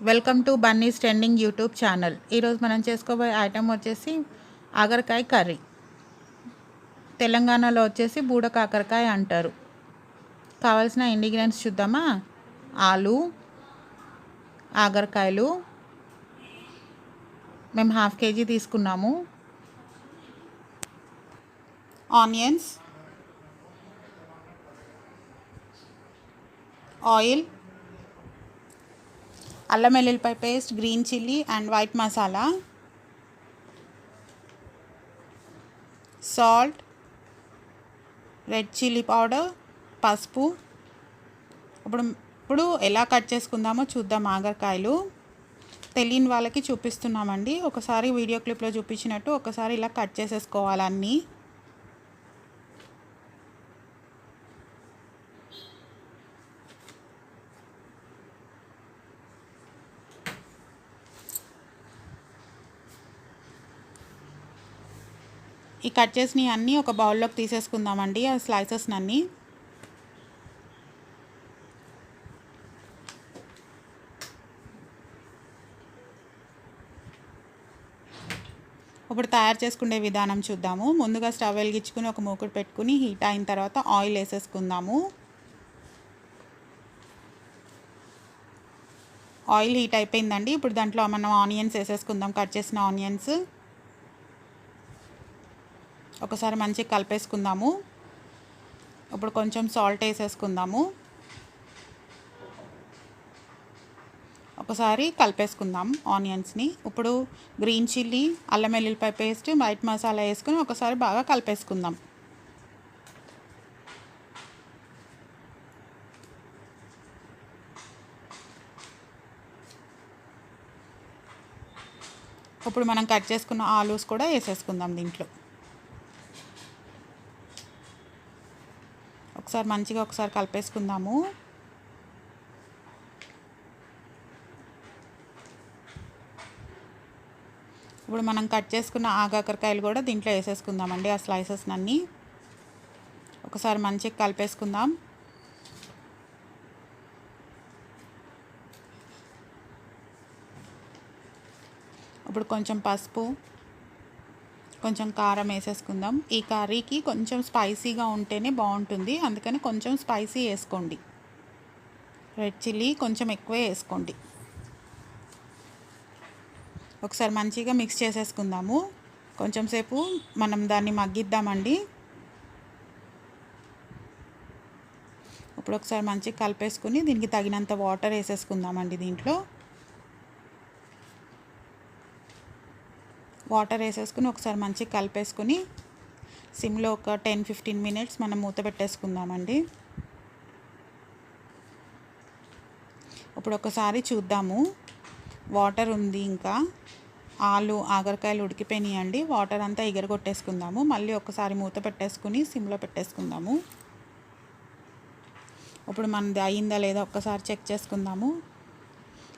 Welcome to Bunny's trending YouTube channel. ఈరోజు మనం చేసుకోబోయే ఐటెం వచ్చేసి ఆగరకాయ కర్రీ. తెలంగాణలో వచ్చేసి బూడ కాకరకాయ అంటారు. కావాల్సిన ఇంగ్రీడియంట్స్ చూద్దామా? ఆలు ఆగరకాయలు. మేము హాఫ్ కేజీ తీసుకున్నాము. ఆనియన్స్. ఆయిల్. అల్లం వెల్లుల్లిపాయ paste green chilli and white masala. Salt red chilli powder పసుపు. ఇప్పుడు ఇప్పుడు ఎలా కట్ చేసుకుందామో చూద్దాం ఆగరకాయలు. తెలియని వాళ్ళకి చూపిస్తున్నామండి. ఒకసారి వీడియో క్లిప్లో చూపించినట్టు ఒకసారి ఇలా కట్ చేసేసుకోవాలన్నీ ఈ కట్ చేసినవి అన్నీ ఒక బౌల్లోకి తీసేసుకుందామండి ఆ స్లైసెస్ అన్నీ ఇప్పుడు తయారు చేసుకునే విధానం చూద్దాము. ముందుగా స్టవ్ వెలిగించుకుని ఒక మూకుడు పెట్టుకుని హీట్ అయిన తర్వాత ఆయిల్ వేసేసుకుందాము. ఆయిల్ హీట్ అయిపోయిందండి. ఇప్పుడు దాంట్లో మనం ఆనియన్స్ వేసేసుకుందాం కట్ చేసిన ఆనియన్స్. ఒకసారి మంచిగా కలిపేసుకుందాము. ఇప్పుడు కొంచెం సాల్ట్ వేసేసుకుందాము. ఒకసారి కలిపేసుకుందాం ఆనియన్స్ని. ఇప్పుడు గ్రీన్ చిల్లీ అల్లం వెల్లుల్లిపాయ పేస్ట్ వైట్ మసాలా వేసుకుని ఒకసారి బాగా కలిపేసుకుందాం. ఇప్పుడు మనం కట్ చేసుకున్న ఆలూస్ కూడా వేసేసుకుందాం దీంట్లో. ఒకసారి మంచిగా ఒకసారి కలిపేసుకుందాము. ఇప్పుడు మనం కట్ చేసుకున్న ఆగాకరకాయలు కూడా దీంట్లో వేసేసుకుందామండి ఆ స్లైసెస్ అన్నీ ఒకసారి మంచిగా కలిపేసుకుందాం. ఇప్పుడు కొంచెం పసుపు కొంచెం కారం వేసేసుకుందాం. ఈ కర్రీకి కొంచెం స్పైసీగా ఉంటేనే బాగుంటుంది. అందుకని కొంచెం స్పైసీ వేసుకోండి. రెడ్ చిల్లీ కొంచెం ఎక్కువే వేసుకోండి. ఒకసారి మంచిగా మిక్స్ చేసేసుకుందాము. కొంచెం సేపు మనం దాన్ని మగ్గిద్దామండి. ఇప్పుడు ఒకసారి మంచిగా కలిపేసుకుని దీనికి తగినంత వాటర్ వేసేసుకుందామండి దీంట్లో. వాటర్ వేసేసుకుని ఒకసారి మంచిగా కలిపేసుకుని సిమ్లో ఒక టెన్ ఫిఫ్టీన్ మినిట్స్ మనం మూత పెట్టేసుకుందామండి. ఇప్పుడు ఒకసారి చూద్దాము. వాటర్ ఉంది ఇంకా. ఆలు ఆగరకాయలు ఉడికిపోయినాయండి. వాటర్ అంతా ఎగరగొట్టేసుకుందాము. మళ్ళీ ఒకసారి మూత పెట్టేసుకుని సిమ్లో పెట్టేసుకుందాము. ఇప్పుడు మనది అయిందా లేదా ఒక్కసారి చెక్ చేసుకుందాము.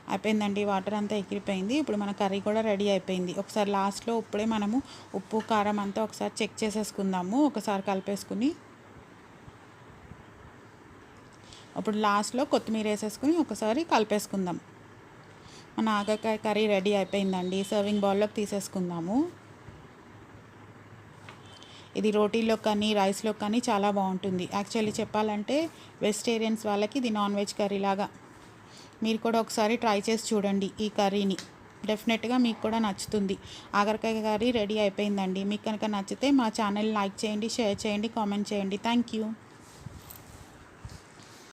అయిపోయిందండి వాటర్ అంతా ఎగిరిపోయింది. ఇప్పుడు మన కర్రీ కూడా రెడీ అయిపోయింది. ఒకసారి లాస్ట్లో ఇప్పుడే మనము ఉప్పు కారం అంతా ఒకసారి చెక్ చేసేసుకుందాము. ఒకసారి కలిపేసుకుని అప్పుడు లాస్ట్లో కొత్తిమీర వేసేసుకుని ఒకసారి కలిపేసుకుందాం. మన ఆగకాయ కర్రీ రెడీ అయిపోయిందండి. సర్వింగ్ బౌల్లోకి తీసేసుకుందాము. ఇది రోటీలో కానీ రైస్లో కానీ చాలా బాగుంటుంది. యాక్చువల్లీ చెప్పాలంటే వెజిటేరియన్స్ వాళ్ళకి ఇది నాన్ వెజ్ కర్రీ లాగా మీరు కూడా ఒకసారి ట్రై చేసి చూడండి ఈ కర్రీని. డెఫినెట్గా మీకు కూడా నచ్చుతుంది. ఆగరకాయ కర్రీ రెడీ అయిపోయిందండి. మీకు కనుక నచ్చితే మా ఛానల్ లైక్ చేయండి షేర్ చేయండి కామెంట్ చేయండి. Thank you.